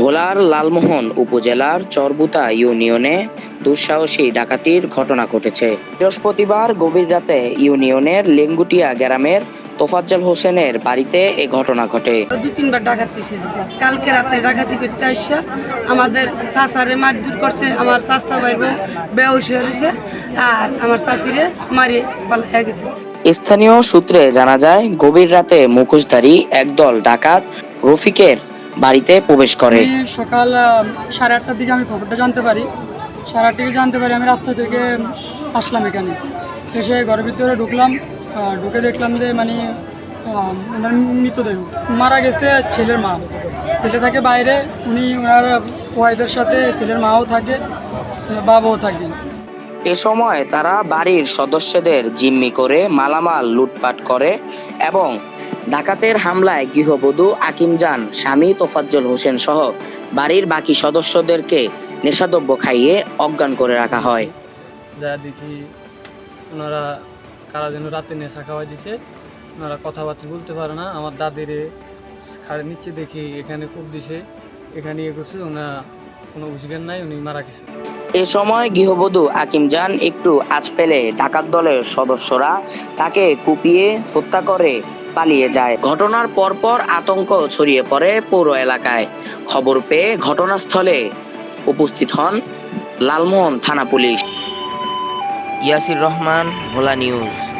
ভোলার লালমোহন উপজেলার চরবুতা ইউনিয়নে দুঃসাহসী ডাকাতির ঘটনা ঘটেছে। বৃহস্পতিবার গভীর রাতে ইউনিয়নের লেঙ্গুটিয়া গ্রামের তোফাজ্জল হোসেনের বাড়িতে এ ঘটনা ঘটে। দু তিনবার ডাকাতি এসেছে। কালকে রাতে ডাকাতি করতে আসছে। আমাদের চাষারে মারধর করছে। আমার চাষটা ভাইব বেউস হয়ে রয়েছে আর আমার চাষিরে মারি পালা গেছে। স্থানীয় সূত্রে জানা যায় গভীর রাতে মুখোশধারী একদল ডাকাত রফিকের বাড়িতে প্রবেশ করে। সকাল সাড়ে আটটার দিকে আমি খবরটা জানতে পারি। সাড়ে আটটা জানতে পারি আমি রাস্তা থেকে আসলাম এখানে। এসে ঘরের ভিতরে ঢুকলাম ঢুকে দেখলাম যে মানে ওনার মৃতদেহ। মারা গেছে ছেলের মা। ছেলে থাকে বাইরে উনি ওনার ওয়াইফের সাথে ছেলের মাও থাকে বাবাও থাকে। এ সময় তারা বাড়ির সদস্যদের জিম্মি করে মালামাল লুটপাট করে এবং ডাকাতের হামলায় গৃহবধূ আকিমজান স্বামী তোফাজ্জল হোসেন সহ বাড়ির বাকি সদস্যদেরকে নেশাদ্রব্য খাইয়ে অজ্ঞান করে রাখা হয়। যা দেখি ওনারা কারা যেন রাতে নেশা খাওয়া দিছে ওনারা কথাবার্তা বলতে পারে না। আমার দাদিরে খাড়ে নিচে দেখি এখানে খুব দিছে এখানে ইয়ে করছে ওনা কোনো উজগেন নাই উনি মারা গেছে। এ সময় গৃহবধূ আকিমজান একটু আজ পেলে ডাকাত দলের সদস্যরা তাকে কুপিয়ে হত্যা করে পালিয়ে যায়। ঘটনার পরপর আতঙ্ক ছড়িয়ে পড়ে পৌর এলাকায়। খবর পেয়ে ঘটনাস্থলে উপস্থিত হন লালমোহন থানা পুলিশ। ইয়াসির রহমান, ভোলা নিউজ।